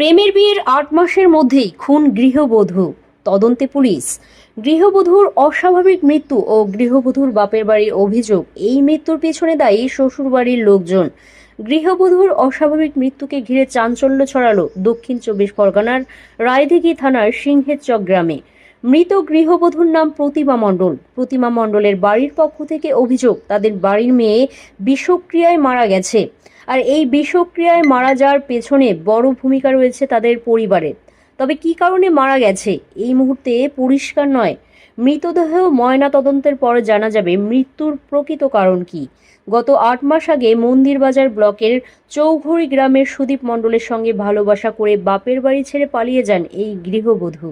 প্রেমের বিয়ের আট মাসের মধ্যেই খুন গৃহবধূ, তদন্তে পুলিশ। গৃহবধূর অস্বাভাবিক মৃত্যু ও গৃহবধূর বাপের বাড়ির অভিযোগ, এই মৃত্যুর পেছনে দায়ী শ্বশুরবাড়ির লোকজন। গৃহবধূর অস্বাভাবিক মৃত্যুকে ঘিরে চাঞ্চল্য ছড়ালো দক্ষিণ চব্বিশ পরগনার রায়দিঘি থানার সিংহের চক গ্রামে। মৃত গৃহবধূর নাম প্রতিমা মণ্ডল। প্রতিমা মণ্ডলের বাড়ির পক্ষ থেকে অভিযোগ, তাদের বাড়ির মেয়ে বিষক্রিয়ায় মারা গেছে। আর এই বিষক্রিয়ায় মারা যাওয়ার পেছনে বড় ভূমিকা রয়েছে তাদের পরিবারের তবে কি কারণে মারা গেছে? এই মুহূর্তে পরিষ্কার নয়। মৃতদেহ ময়না তদন্তের পর জানা যাবে মৃত্যুর প্রকৃত কারণ কি। গত আট মাস আগে মন্দিরবাজার ব্লকের চৌঘড়ি গ্রামের সুদীপ মণ্ডলের সঙ্গে ভালোবাসা করে বাপের বাড়ি ছেড়ে পালিয়ে যান এই গৃহবধূ।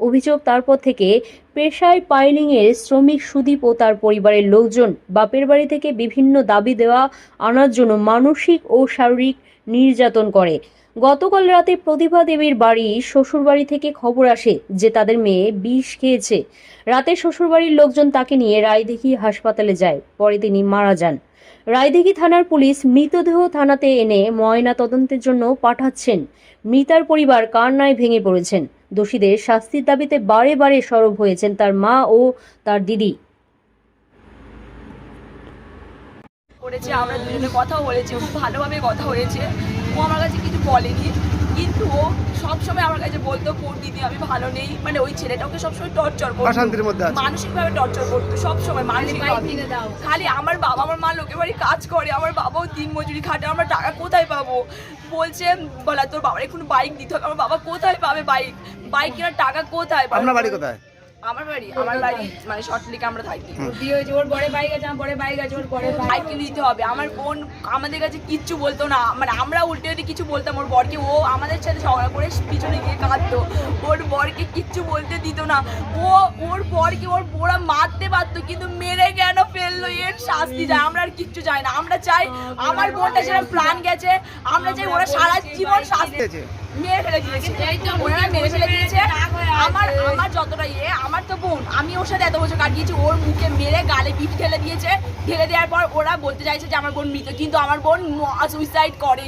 অভিযোগ তারপর থেকে পেশায় পাইলিংয়ের শ্রমিক সুদীপ ও তার পরিবারের লোকজন বাপের বাড়ি থেকে বিভিন্ন দাবি দেওয়া, আনার জন্য মানসিক ও শারীরিক নির্যাতন করে। গতকাল রাতে প্রতিভা দেবীর বাড়ি শ্বশুরবাড়ি থেকে খবর আসে যে তাদের মেয়ে বিষ খেয়েছে। রাতে শ্বশুরবাড়ির লোকজন তাকে নিয়ে রায়দিঘি হাসপাতালে যায়, পরে তিনি মারা যান। রায়দিঘি থানার পুলিশ মৃতদেহ থানাতে এনে ময়না তদন্তের জন্য পাঠাচ্ছেন। মৃতার পরিবার কান্নায় ভেঙে পড়েছেন। দোষীদের শাস্তির দাবিতে বারে বারে সরব হয়েছেন তার মা ও তার দিদি। করেছে, আমরা দুজনে কথা বলেছি, খুব ভালোভাবে কথা হয়েছে। ও আমার কাছে কিছু বলেনি। কিন্তু ও সবসময় আমার কাছে বলতো কোন দিদি আমি ভালো নেই। মানে ওই ছেলেটা ওকে সবসময় টর্চার করতো। অশান্তির মধ্যে আছে। মানসিকভাবে টর্চার করতো সবসময় মানসিকভাবে খালি আমার বাবা আমার মা লোকের বাড়ি কাজ করে আমার বাবাও দিন মজুরি খাটে আমরা টাকা কোথায় পাবো? বলছে বলা তোর বাবার এখন বাইক দিতে হবে। আমার বাবা কোথায় পাবে বাইক বাইক কেনার টাকা কোথায় পাবে? আপনার বাড়ি কোথায়? আমার বাড়ি আমার বাড়ি মানে শর্টলিকে আমরা থাকি। বিয়ে হয়েছে ওর বড় বাইক আছে আমার বড় বাইক আছে ওর বড় বাইক কিনে দিতে হবে। আমার বোন আমাদের কাছে কিচ্ছু বলতো না। মানে আমরা উল্টে যদি কিছু বলতাম ওর বরকে ও আমাদের সাথে ঝগড়া করে পিছনে গিয়ে কাঁদতো। ওর বরকে কিচ্ছু বলতে দিত না। ও ওর বরকে ওর বোরা মারতে পারতো কিন্তু মেরে কেন ফেলল? এর শাস্তি যায়। আমরা আর কিচ্ছু চাই না। আমরা চাই আমার বোনটা সেরকম প্রাণ গেছে। আমরা চাই ওরা সারা জীবন শাস্তি? মেরে ফেলে দিয়েছে ওনারা মেরে ফেলে দিয়েছে আমার আমার যতটা ইয়ে আমার তো বোন আমি ওর সাথে এত বছর কাটিয়েছি ওর মুখে মেরে গালে পিঠ ঢেলে দিয়েছে ঢেলে দেওয়ার পর ওরা বলতে চাইছে যে আমার বোন মৃত কিন্তু আমার বোন সুইসাইড করে?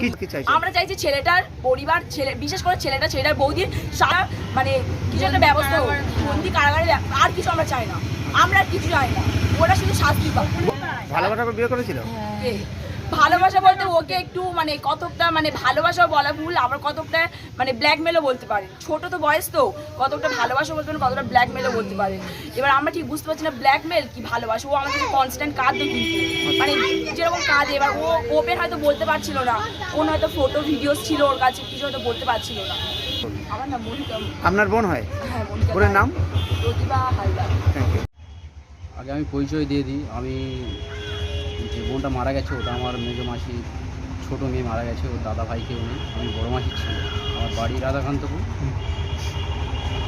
আমরা চাইছি ছেলেটার পরিবার ছেলে বিশেষ করে ছেলেটা ছেলেটার বৌদির সারা মানে কিছু একটা ব্যবস্থা হোক। বন্দি কারাগারে আর কিছু আমরা চাই না আমরা আর কিছু চাই না ওরা শুধু শাস্তি ভালোবাসা করে বিয়ে করেছিল কে? ভালোবাসা বলতে ওকে একটু মানে কতকটা মানে ভালোবাসা বলা ভুল আবার কতকটা মানে ব্ল্যাকমেলও বলতে পারে। ছোট তো বয়স তো কতকটা ভালোবাসা বলতে পারে কতটা ব্ল্যাকমেলও বলতে পারে। এবার আমরা ঠিক বুঝতে পারছি না ব্ল্যাকমেল কি ভালোবাসা ও আমাদের কনস্ট্যান্ট কাঁদতো কিন্তু। মানে যেরকম কাঁদে এবার ও ওপেন হয়তো বলতে পারছিল না। ওর হয়তো ফটো ভিডিওস ছিল ওর কাছে কিছু হয়তো বলতে পারছিল না। আমার নাম মনিকা। আপনার বোন হয়? হ্যাঁ মনিকা বোনের নাম? প্রতিভা হালদার থ্যাংক ইউ আগে আমি পরিচয় দিয়ে দিই আমি যে বোনটা মারা গেছে ওটা আমার মেজো মাসি ছোটো মেয়ে মারা গেছে ওর দাদা ভাই কেউ নেই আমি বড়ো মাসি ছিল আমার বাড়ি রাধাকান্তপুর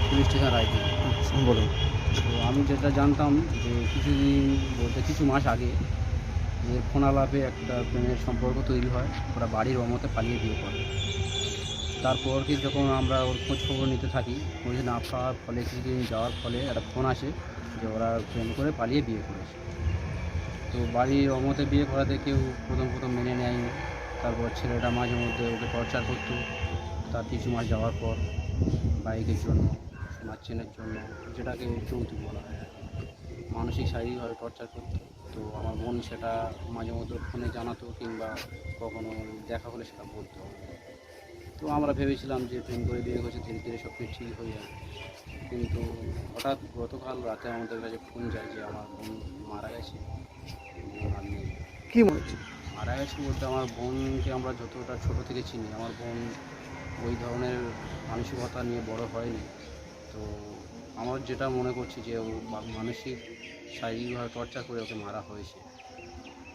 পুলিশ স্টেশন রায়পুর। বলুন। তো আমি যেটা জানতাম যে কিছুদিন বলতে কিছু মাস আগে এর ফোন আলাপে একটা প্রেমের সম্পর্ক তৈরি হয় ওরা বাড়ির অমতে পালিয়ে বিয়ে করে। তারপর কি যখন আমরা ওর খোঁজ খবর নিতে থাকি খোঁজ না পাওয়ার ফলে কিছুদিন যাওয়ার ফলে একটা ফোন আসে যে ওরা প্রেম করে পালিয়ে বিয়ে করেছে। তো বাড়ির অমতে বিয়ে করাতে কেউ প্রথম প্রথম মেনে নেয়নি। তারপর ছেলেটা মাঝে মধ্যে ওকে টর্চার করতো। তার কিছু মাস যাওয়ার পর বাইকের জন্য সোনার চেনের জন্য, যেটাকে যৌতুক বলা হয়। মানসিক, শারীরিকভাবে টর্চার করতো। তো আমার বোন সেটা মাঝে মধ্যে ফোনে জানাতো কিংবা কখনো দেখা হলে সেটা বলতো। তো আমরা ভেবেছিলাম যে প্রেম করে বিয়ে করছে, ধীরে ধীরে সব কিছু ঠিক হয়ে যাবে। কিন্তু হঠাৎ গতকাল রাতে আমাদের কাছে ফোন যায় যে আমার বোন মারা গেছে। কি মনে হচ্ছে? মারা গেছে বলতে আমার বোনকে আমরা যতটা ছোট থেকে চিনি আমার বোন ওই ধরনের মানসিকতা নিয়ে বড় হয়নি। তো আমার যেটা মনে করছি যে ও মানসিক শারীরিকভাবে টর্চার করে ওকে মারা হয়েছে।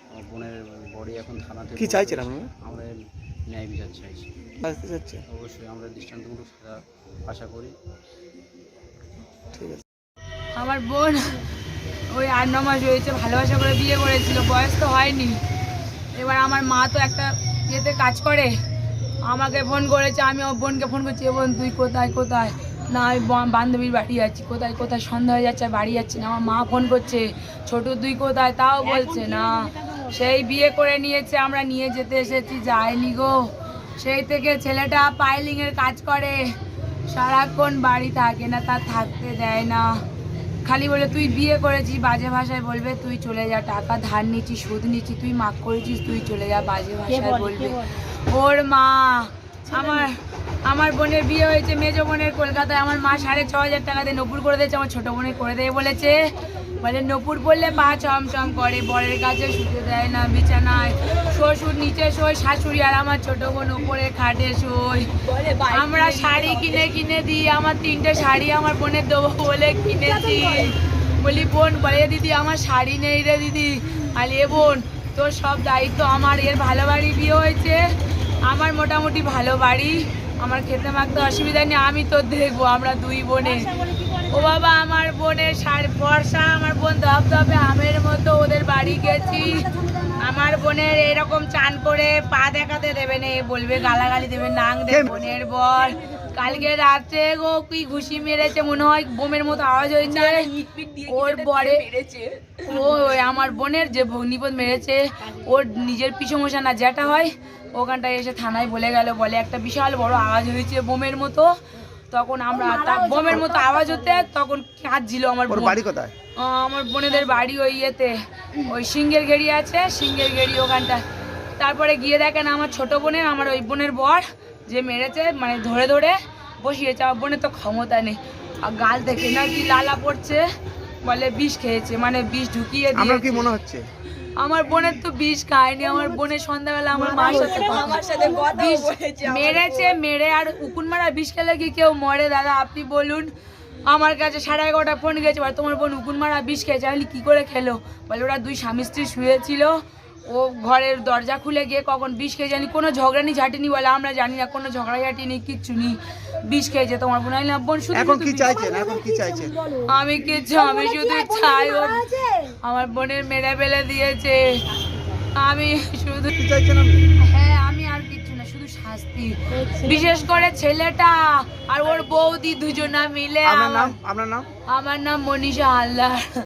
আমার বোনের বডি এখন থানাতে কি চাইছেন? আমরা ন্যায় বিচার চাইছি। অবশ্যই আমরা দৃষ্টান্তমূলক সাজা আশা করি। ঠিক আছে। আমার বোন ওই আট ন মাস হয়েছে ভালোবাসা করে বিয়ে করেছিল বয়স তো হয়নি। এবার আমার মা তো একটা ইয়েতে কাজ করে আমাকে ফোন করেছে আমি ওর বোনকে ফোন করছি "এ বোন তুই কোথায় কোথায়? না আমি বান্ধবীর বাড়ি যাচ্ছি কোথায় কোথায় সন্ধ্যা হয়ে যাচ্ছে বাড়ি যাচ্ছি না। আমার মা ফোন করছে ছোট তুই কোথায়? তাও বলছে না। সেই বিয়ে করে নিয়েছে আমরা নিয়ে যেতে এসেছি যায়নি গো। সেই থেকে ছেলেটা পাইলিংয়ের কাজ করে সারাক্ষণ বাড়ি থাকে না তার থাকতে দেয় না। খালি বলে তুই বিয়ে করেছিস বাজে ভাষায় বলবে তুই চলে যা টাকা ধার নিচ্ছিস সুদ নিচ্ছিস তুই মাক করেছিস তুই চলে যা বাজে ভাষায় বলবে। ওর মা আমার আমার বোনের বিয়ে হয়েছে মেজো বোনের কলকাতায়। আমার মা সাড়ে ছ হাজার টাকা দিয়ে নপুর করে দিয়েছে আমার ছোট বোনের করে দেয় বলেছে। বলে নপুর পড়লে পা চমচম করে বরের কাছে শুতে দেয় না বিছানায়। শ্বশুর নিচে শোয় শাশুড়ি আর আমার ছোট বোন উপরে খাটে শোয়। আমরা শাড়ি কিনে কিনে দিই আমার তিনটে শাড়ি আমার বোনের দেবো বলে কিনে দিই বলি বোন বলে দিদি আমার শাড়ি নেই রে দিদি। আলি এ বোন তোর সব দায়িত্ব আমার এর ভালো বাড়ি বিয়ে হয়েছে। আমার মোটামুটি ভালো বাড়ি। আমার খেতে মাখতে অসুবিধা নেই আমি তো দেখব আমরা দুই বোনে। ও বাবা আমার বোনের শাড়ি বর্ষা আমার বোন ধপ ধপে আমের মতো ওদের বাড়ি গেছি। আমার বোনের এরকম চান করে পা দেখাতে দেবে না এ বলবে গালাগালি দেবে নাং দেবে বোনের বর কালকে রাতে গো কি ঘুষি মেরেছে মনে হয় বোমের মতো আওয়াজ হয়েছে। ওর বরে মেরেছে। ও ওই আমার বোনের যে ভগ্নিপদ মেরেছে ওর নিজের পিছু মশা না যেটা হয় ওখানটায় এসে থানায় বলে গেল বলে একটা বিশাল বড় আওয়াজ হয়েছে বোমের মতো। তখন আমরা বোমের মতো আওয়াজ হতে তখন কাঁদছিল আমার বাড়ি কোথায়? আমার বোনেদের বাড়ি ওই ইয়েতে ওই সিঙ্গের গেড়ি আছে সিঙ্গের গেড়ি ওখানটা তারপরে গিয়ে দেখেন আমার ছোট বোনের আমার ওই বোনের বর যে মেরেছে মানে ধরে ধরে বসিয়েছে আমার বোনের তো ক্ষমতা নেই। আর গাল দেখে না কি লালা পড়ছে। বলে বিষ খেয়েছে মানে বিষ ঢুকিয়ে দিয়ে কি মনে হচ্ছে? আমার বোনের তো বিষ খায়নি আমার বোনের সন্ধ্যাবেলা আমার মার সাথে আমার সাথে বিষ মেরেছে মেরে আর উকুন মারা বিষ খেলে কি কেউ মরে? দাদা আপনি বলুন আমার কাছে সাড়ে এগারোটা ফোন গেছে বলে তোমার বোন উকুন মারা বিষ খেয়েছে আমি কি করে খেলো? বলে ওরা দুই স্বামী স্ত্রী শুয়েছিল ও ঘরের দরজা খুলে গিয়ে কখন বিষ খেয়ে জানি কোনো ঝগড়া নি ঝাঁটিনি বলে আমরা জানি না কোনো ঝগড়া ঝাঁটিনি কিচ্ছু নেই। বিষ খেয়েছে তোমার বোন। আমি বোন শুধু এখন কি চাইছেন? এখন কি চাইছেন? আমি কিচ্ছু আমি শুধু চাই আমার বোনের মেরে ফেলে দিয়েছে। আমি শুধু কি চাইছেন হ্যাঁ আমি আর কিচ্ছু না শুধু শাস্তি। বিশেষ করে ছেলেটা আর ওর বৌদি দুজনা মিলে আপনার নাম? আমার- আপনার নাম? আমার নাম মনীষা হালদার।